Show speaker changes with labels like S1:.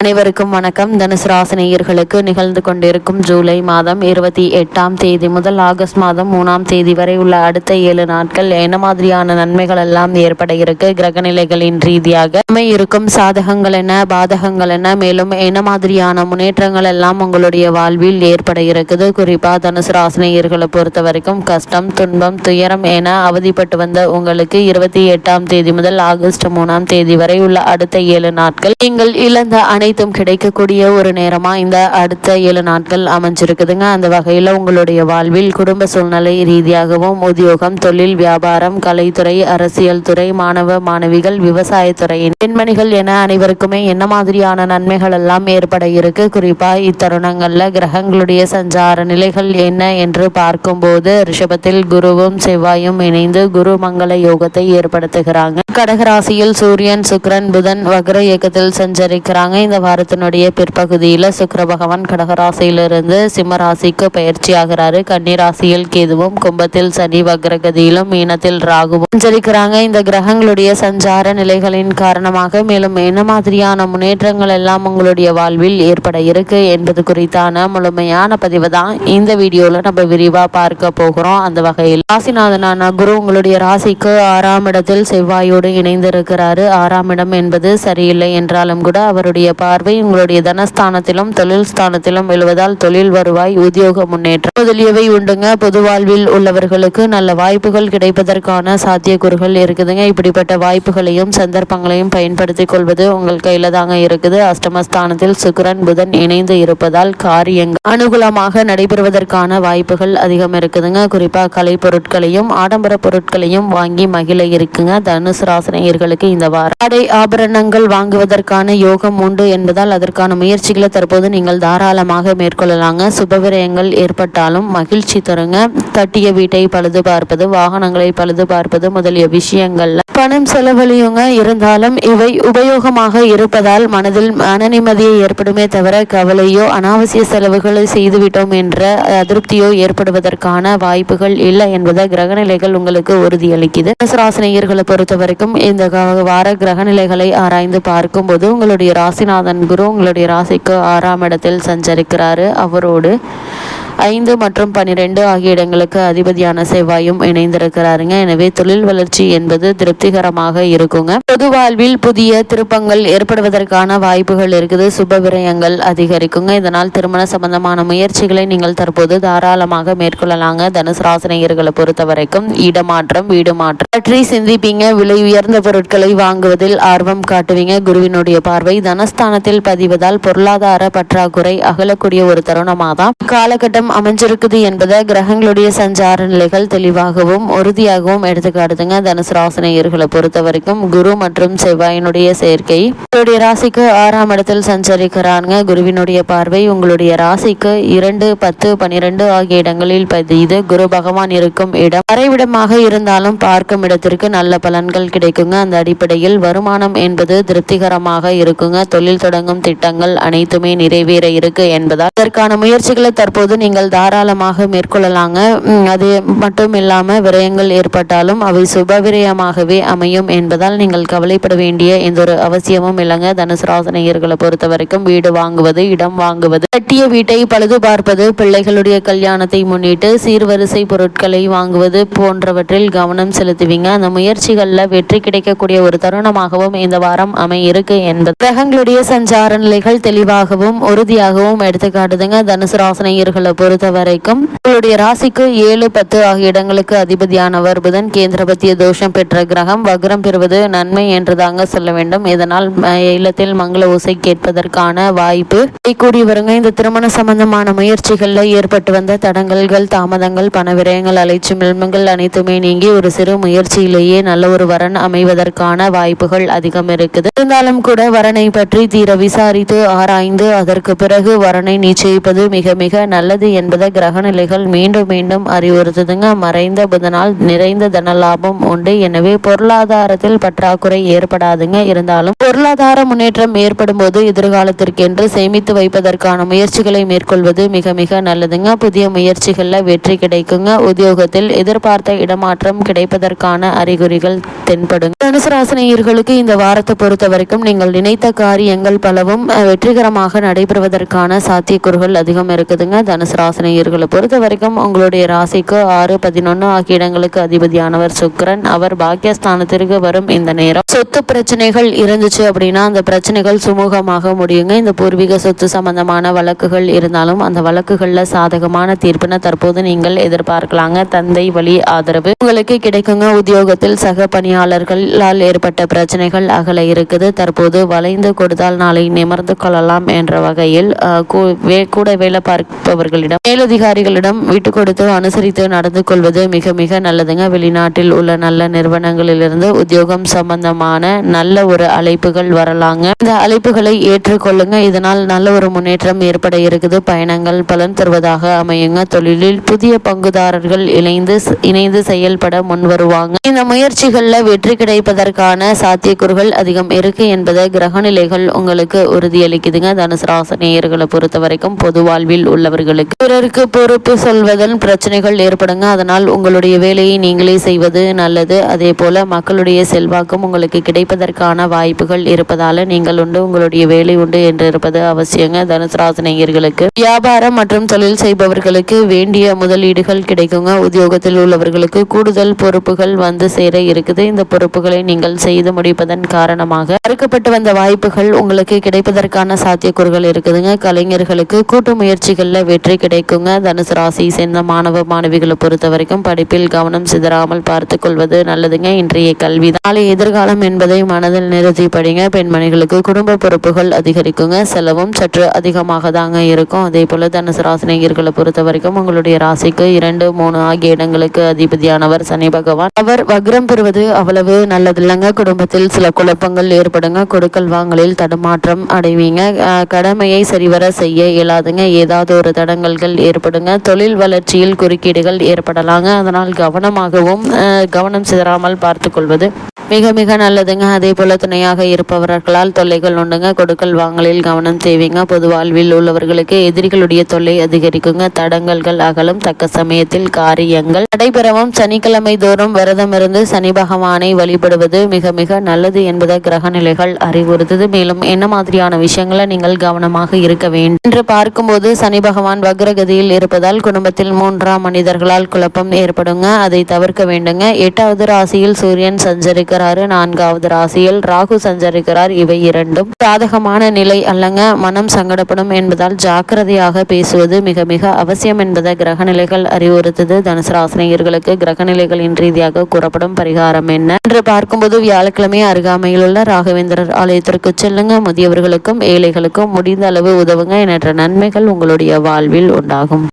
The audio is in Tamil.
S1: அனைவருக்கும் வணக்கம். தனுசு ராசினியர்களுக்கு நிகழ்ந்து கொண்டிருக்கும் ஜூலை மாதம் இருபத்தி எட்டாம் தேதி முதல் ஆகஸ்ட் மாதம் மூணாம் தேதி வரை உள்ள அடுத்த ஏழு நாட்கள் என்ன மாதிரியான நன்மைகள் எல்லாம் ஏற்பட இருக்கு? கிரகநிலைகளின் ரீதியாக இருக்கும் சாதகங்கள் என்ன? பாதகங்கள் என்ன? மேலும் என்ன மாதிரியான முன்னேற்றங்கள் எல்லாம் உங்களுடைய வாழ்வில் ஏற்பட இருக்குது? குறிப்பா தனுசு ராசினியர்களை பொறுத்த வரைக்கும் கஷ்டம் துன்பம் துயரம் என அவதிப்பட்டு வந்த உங்களுக்கு இருபத்தி எட்டாம் தேதி முதல் ஆகஸ்ட் மூணாம் தேதி வரை உள்ள அடுத்த ஏழு நாட்கள் நீங்கள் இழந்த அனை அனைத்தும் கிடைக்கக்கூடிய ஒரு நேரமா இந்த அடுத்த ஏழு நாட்கள் அமைஞ்சிருக்குதுங்க. அந்த வகையில் உங்களுடைய வாழ்வில் குடும்ப சூழ்நிலை ரீதியாகவும் உத்தியோகம் தொழில் வியாபாரம் கலைத்துறை அரசியல் துறை மாணவ மாணவிகள் விவசாயத்துறையின் பெண்மணிகள் என அனைவருக்குமே என்ன மாதிரியான நன்மைகள் எல்லாம் ஏற்பட இருக்கு? குறிப்பா இத்தருணங்கள்ல கிரகங்களுடைய சஞ்சார நிலைகள் என்ன என்று பார்க்கும்போது ரிஷபத்தில் குருவும் செவ்வாயும் இணைந்து குரு மங்கள யோகத்தை ஏற்படுத்துகிறாங்க. கடகராசியில் சூரியன் சுக்ரன் புதன் வக்ர இயக்கத்தில் சஞ்சரிக்கிறாங்க. இந்த வாரத்தினுடைய பிற்பகுதியில் சுக்கர பகவான் கடகராசியிலிருந்து சிம்மராசிக்கு பயிற்சி ஆகிறாரு கன்னிராசியில் கேதுவும் கும்பத்தில் சனி வக்ரகதியிலும் மீனத்தில் ராகுவும் சஞ்சரிக்கிறாங்க. இந்த கிரகங்களுடைய சஞ்சார நிலைகளின் காரணமாக மேலும் என்ன மாதிரியான முன்னேற்றங்கள் எல்லாம் உங்களுடைய வாழ்வில் ஏற்பட இருக்கு என்பது குறித்தான முழுமையான பதிவு தான் இந்த வீடியோல நம்ம விரிவா பார்க்க போகிறோம். அந்த வகையில் ராசிநாதனான குரு உங்களுடைய ராசிக்கு ஆறாம் இடத்தில் செவ்வாயோடு இணைந்திருக்கிறாரு. ஆறாம் இடம் என்பது சரியில்லை என்றாலும் கூட அவருடைய பார்வை உங்களுடைய தனஸ்தானத்திலும் தொழில் ஸ்தானத்திலும் விழுவதால் தொழில் வருவாய் உத்தியோக முன்னேற்றம். முதலியவை உண்டுங்க. பொது வாழ்வில் உள்ளவர்களுக்கு நல்ல வாய்ப்புகள் கிடைப்பதற்கான சாத்தியக்கூறுகள் இருக்குதுங்க. இப்படிப்பட்ட வாய்ப்புகளையும் சந்தர்ப்பங்களையும் பயன்படுத்திக் கொள்வது உங்கள் கையில தாங்க இருக்குது. அஷ்டமஸ்தானத்தில் சுக்கரன் புதன் இணைந்து இருப்பதால் காரியங்கள் அனுகூலமாக நடைபெறுவதற்கான வாய்ப்புகள் அதிகம் இருக்குதுங்க. குறிப்பா கலை பொருட்களையும் ஆடம்பர பொருட்களையும் வாங்கி மகிழ இருக்குங்க. தனுசு ராசனையர்களுக்கு இந்த வாரம் ஆடை ஆபரணங்கள் வாங்குவதற்கான யோகம் உண்டு என்பதால் அதற்கான முயற்சிகளை தற்போது நீங்கள் தாராளமாக மேற்கொள்ளலாங்க. சுபவிரயங்கள் ஏற்பட்டாலும் மகிழ்ச்சி தருங்க. கட்டிய வீட்டை பழுது பார்ப்பது வாகனங்களை பழுது பார்ப்பது முதலிய விஷயங்கள்ல பணம் செலவழியுங்க. இருந்தாலும் இவை உபயோகமாக இருப்பதால் மனதில் மன நிம்மதியை ஏற்படுமே தவிர கவலையோ அனாவசிய செலவுகளை செய்துவிட்டோம் என்ற அதிருப்தியோ ஏற்படுவதற்கான வாய்ப்புகள் இல்லை என்பதை கிரகநிலைகள் உங்களுக்கு உறுதியளிக்குது. ராசினியர்களை பொறுத்த வரைக்கும் இந்த வார கிரகநிலைகளை ஆராய்ந்து பார்க்கும்போது உங்களுடைய ராசிநாதன் குரு உங்களுடைய ராசிக்கு ஆறாம் இடத்தில் சஞ்சரிக்கிறாரு. அவரோடு ஐந்து மற்றும் பனிரெண்டு ஆகிய இடங்களுக்கு அதிபதியான செவ்வாயும் இணைந்திருக்கிறாருங்க. எனவே தொழில் வளர்ச்சி என்பது திருப்திகரமாக இருக்குங்க. பொது வாழ்வில் புதிய திருப்பங்கள் ஏற்படுவதற்கான வாய்ப்புகள் இருக்குது. சுப விரயங்கள் அதிகரிக்குங்க. இதனால் திருமண சம்பந்தமான முயற்சிகளை நீங்கள் தற்போது தாராளமாக மேற்கொள்ளலாங்க. தனுசு ராசினியர்களை பொறுத்த வரைக்கும் இடமாற்றம் வீடு மாற்றம். பற்றி சிந்திப்பீங்க. விலை உயர்ந்த பொருட்களை வாங்குவதில் ஆர்வம் காட்டுவீங்க. குருவினுடைய பார்வை தனஸ்தானத்தில் பதிவதால் பொருளாதார பற்றாக்குறை அகலக்கூடிய ஒரு தருணமாக தான் காலகட்டம் அமைஞ்சிருக்குது என்பதை கிரகங்களுடைய சஞ்சார நிலைகள் தெளிவாகவும் உறுதியாகவும் எடுத்துக்காட்டுதுங்க தனுசு ராசினியர்களை பொறுத்த வரைக்கும் குரு மற்றும் செவ்வாயினுடைய சேர்க்கை. உங்களுடைய ராசிக்கு ஆறாம் இடத்தில் சஞ்சரிக்கிறாங்க குருவினுடைய பார்வை உங்களுடைய ராசிக்கு இரண்டு பத்து பனிரெண்டு ஆகிய இடங்களில் பதிது குரு பகவான் இருக்கும் இடம் மறைவிடமாக இருந்தாலும் பார்க்கும் இடத்திற்கு நல்ல பலன்கள் கிடைக்குங்க. அந்த அடிப்படையில் வருமானம் என்பது திருப்திகரமாக இருக்குங்க. தொழில் தொடங்கும் திட்டங்கள் அனைத்துமே நிறைவேற இருக்கு என்பதால் அதற்கான முயற்சிகளை தற்போது நீங்கள் நீங்கள் தாராளமாக மேற்கொள்ளலாங்க. அது மட்டும் இல்லாமல் விரயங்கள் ஏற்பட்டாலும் அவை சுப விரயமாகவே அமையும் என்பதால் நீங்கள் கவலைப்பட வேண்டிய எந்த ஒரு அவசியமும் இல்லைங்க. தனுசு ராசனையர்களை பொறுத்த வரைக்கும் வீடு வாங்குவது இடம் வாங்குவது கட்டிய வீட்டை பழுது பார்ப்பது பிள்ளைகளுடைய கல்யாணத்தை முன்னிட்டு சீர்வரிசை பொருட்களை வாங்குவது போன்றவற்றில் கவனம் செலுத்துவீங்க. அந்த முயற்சிகளில் வெற்றி கிடைக்கக்கூடிய ஒரு தருணமாகவும் இந்த வாரம் அமையிருக்கு என்பது. கிரகங்களுடைய சஞ்சார நிலைகள் தெளிவாகவும் உறுதியாகவும் எடுத்துக்காட்டுதுங்க. தனுசு ராசனையர்களை பொறுத்த வரைக்கும் உங்களுடைய ராசிக்கு ஏழு பத்து ஆகிய இடங்களுக்கு அதிபதியானவர் புதன். கேந்திரபத்திய தோஷம் பெற்ற கிரகம் வக்ரம் பெறுவது நன்மை என்றுதாங்க சொல்ல வேண்டும். இதனால் இல்லத்தில் மங்கள ஓசை கேட்பதற்கான வாய்ப்பு. கூடி வருங்க இந்த திருமண சம்பந்தமான முயற்சிகளில் ஏற்பட்டு வந்த தடங்கல்கள் தாமதங்கள் பண விரயங்கள் அழைச்சி மில்மங்கள் அனைத்துமே நீங்கி ஒரு சிறு முயற்சியிலேயே நல்ல ஒரு வரன் அமைவதற்கான வாய்ப்புகள் அதிகம் இருக்குது. இருந்தாலும் கூட வரனை பற்றி தீர விசாரித்து ஆராய்ந்து அதற்கு பிறகு வரனை நிச்சயிப்பது மிக மிக நல்லது என்பதை கிரக நிலைகள் மீண்டும் மீண்டும் அறிவுறுத்துதுங்க. மறைந்த புதனால் நிறைந்த தன லாபம் உண்டு. எனவே பொருளாதாரத்தில் பற்றாக்குறை ஏற்படாதுங்க. இருந்தாலும் பொருளாதார முன்னேற்றம் ஏற்படும் போது எதிர்காலத்திற்கென்று சேமித்து வைப்பதற்கான முயற்சிகளை மேற்கொள்வது மிக மிக நல்லதுங்க. புதிய முயற்சிகளில் வெற்றி கிடைக்குங்க. உத்தியோகத்தில் எதிர்பார்த்த இடமாற்றம் கிடைப்பதற்கான அறிகுறிகள் தென்படும் தனுசுராசினியர்களுக்கு இந்த வாரத்தை பொறுத்த வரைக்கும் நீங்கள் நினைத்த காரியங்கள் பலவும் வெற்றிகரமாக நடைபெறுவதற்கான சாத்தியக்கூறுகள் அதிகம் இருக்குதுங்க. தனுசு ராசினியர்களை பொறுத்த வரைக்கும் உங்களுடைய ராசிக்கு ஆறு பதினொன்று ஆகிய இடங்களுக்கு அதிபதியானவர் சுக்கரன். அவர் பாக்கியஸ்தானத்திற்கு வரும் இந்த நேரம். சொத்து பிரச்சனைகள் இருந்துச்சு அப்படின்னா அந்த பிரச்சனைகள் சுமூகமாக முடியுங்க. இந்த பூர்வீக சொத்து சம்பந்தமான வழக்குகள் இருந்தாலும் அந்த வழக்குகளில் சாதகமான தீர்ப்பினை தற்போது நீங்கள் எதிர்பார்க்கலாங்க. தந்தை வழி ஆதரவு. உங்களுக்கு கிடைக்குங்க. உத்தியோகத்தில் சக பணியாளர்களால் ஏற்பட்ட பிரச்சனைகள் அகல இருக்குது. தற்போது வளைந்து கொடுத்தால் நாளை நிமர்ந்து கொள்ளலாம் என்ற வகையில் கூ- வே- கூட வேலை பார்ப்பவர்களிடம் மேலதிகாரிகளிடம் விட்டு கொடுத்து அனுசரித்து நடந்து கொள்வது மிக மிக நல்லதுங்க. வெளிநாட்டில் உள்ள நல்ல நிறுவனங்களிலிருந்து உத்தியோகம் சம்பந்தமான நல்ல ஒரு அழைப்புகள் வரலாங்க. இந்த அழைப்புகளை ஏற்றுக்கொள்ளுங்க. இதனால் நல்ல ஒரு முன்னேற்றம் ஏற்பட இருக்குது. பயணங்கள் பலன் தருவதாக அமையுங்க. தொழிலில் புதிய பங்குதாரர்கள் இணைந்து இணைந்து செயல்பட முன் வருவாங்க. இந்த முயற்சிகள்ல வெற்றி கிடைப்பதற்கான சாத்தியக்கூறுகள் அதிகம் இருக்கு என்பதை கிரகநிலைகள் உங்களுக்கு உறுதியளிக்குதுங்க. தனுசு ராசி நேயர்களை பொறுத்த வரைக்கும் பொது வாழ்வில் உள்ளவர்களுக்கு. பிறருக்கு பொறுப்பு சொல்வதன் பிரச்சனைகள் ஏற்படுங்க. அதனால் உங்களுடைய வேலையை நீங்களே செய்வது நல்லது. அதே போல மக்களுடைய செல்வாக்கும் உங்களுக்கு கிடைப்பதற்கான வாய்ப்புகள் இருப்பதால நீங்கள் உண்டு. உங்களுடைய வேலை உண்டு என்று இருப்பது அவசியங்க. தனுசு நேயர்களுக்கு வியாபாரம் மற்றும் தொழில் செய்பவர்களுக்கு வேண்டிய முதலீடுகள் கிடைக்குங்க. உத்தியோகத்தில் உள்ளவர்களுக்கு கூடுதல் பொறுப்புகள் வந்து சேர இருக்குது. இந்த பொறுப்புகளை நீங்கள் செய்து முடிப்பதன் காரணமாக மறுக்கப்பட்டு வந்த வாய்ப்புகள் உங்களுக்கு கிடைப்பதற்கான சாத்தியக்கூறுகள் இருக்குதுங்க. கலைஞர்களுக்கு கூட்டு முயற்சிகளில் வெற்றி கிடைக்குங்க. தனுசு ராசி சேர்ந்த மாணவ மாணவிகளை பொறுத்த வரைக்கும் படிப்பில் கவனம் சிதறாமல் பார்த்து கொள்வது நல்லதுங்க. இன்றைய கல்வி நாளை எதிர்காலம் என்பதை மனதில் நிறுத்தி படிங்க. பெண்மணிகளுக்கு குடும்ப பொறுப்புகள் அதிகரிக்குங்க. செலவும் சற்று அதிகமாக தாங்க இருக்கும். அதே போல தனுசு ராசினியர்களை பொறுத்த வரைக்கும் உங்களுடைய ராசிக்கு இரண்டு மூணு ஆகிய இடங்களுக்கு அதிபதியானவர் சனி பகவான். அவர் வக்ரம் பெறுவது அவ்வளவு நல்லதில்லைங்க. குடும்பத்தில் சில குழப்பங்கள் ஏற்படுங்க. கொடுக்கல் வாங்கலில் தடுமாற்றம் அடைவீங்க. கடமையை சரிவர செய்ய இயலாதுங்க. ஏதாவது ஒரு தடங்கள் சிக்கல்கள் ஏற்படுங்க. தொழில் வளர்ச்சியில் குறுக்கீடுகள் ஏற்படலாங்க. அதனால் கவனமாகவும் அஹ், கவனம் சிதறாமல் பார்த்துக்கொள்வது மிக மிக நல்லதுங்க. அதே போல துணையாக இருப்பவர்களால் தொல்லைகள் உண்டுங்க. கொடுக்கல் வாங்கலில் கவனம் தேவைங்க. பொது வாழ்வில் உள்ளவர்களுக்கு எதிரிகளுடைய தொல்லை அதிகரிக்குங்க. தடங்கல்கள் அகலும். தக்க சமயத்தில் காரியங்கள் நடைபெறவும் சனிக்கிழமை தோறும் விரதம் இருந்து சனி பகவானை வழிபடுவது மிக மிக நல்லது என்பதை கிரக நிலைகள் அறிவுறுத்தது. மேலும் என்ன மாதிரியான விஷயங்களை நீங்கள் கவனமாக இருக்க வேண்டும் என்று பார்க்கும்போது சனி பகவான் வக்ரகதியில் இருப்பதால் குடும்பத்தில் மூன்றாம் மனிதர்களால் குழப்பம் ஏற்படுங்க. அதை தவிர்க்க வேண்டுங்க. எட்டாவது ராசியில் சூரியன் சஞ்சரிக்கிறாரு நான்காவது ராசியில் ராகு சஞ்சரிக்கிறார். இவை இரண்டும் சாதகமான நிலை அல்லங்க மனம் சங்கடப்படும் என்பதால் ஜாக்கிரதையாக பேசுவது மிக மிக அவசியம் என்பதை கிரகநிலைகள் அறிவுறுத்தது. தனுசு ராசினியர்களுக்கு கிரகநிலைகளின் ரீதியாக கூறப்படும் பரிகாரம் என்ன? என்று பார்க்கும்போது வியாழக்கிழமை அருகாமையில் உள்ள ராகவேந்திரர் ஆலயத்திற்கு செல்லுங்க. முதியவர்களுக்கும் ஏழைகளுக்கும் முடிந்த அளவு உதவுங்க என்ற நன்மைகள் உங்களுடைய வாழ்வில் உண்டாகும்.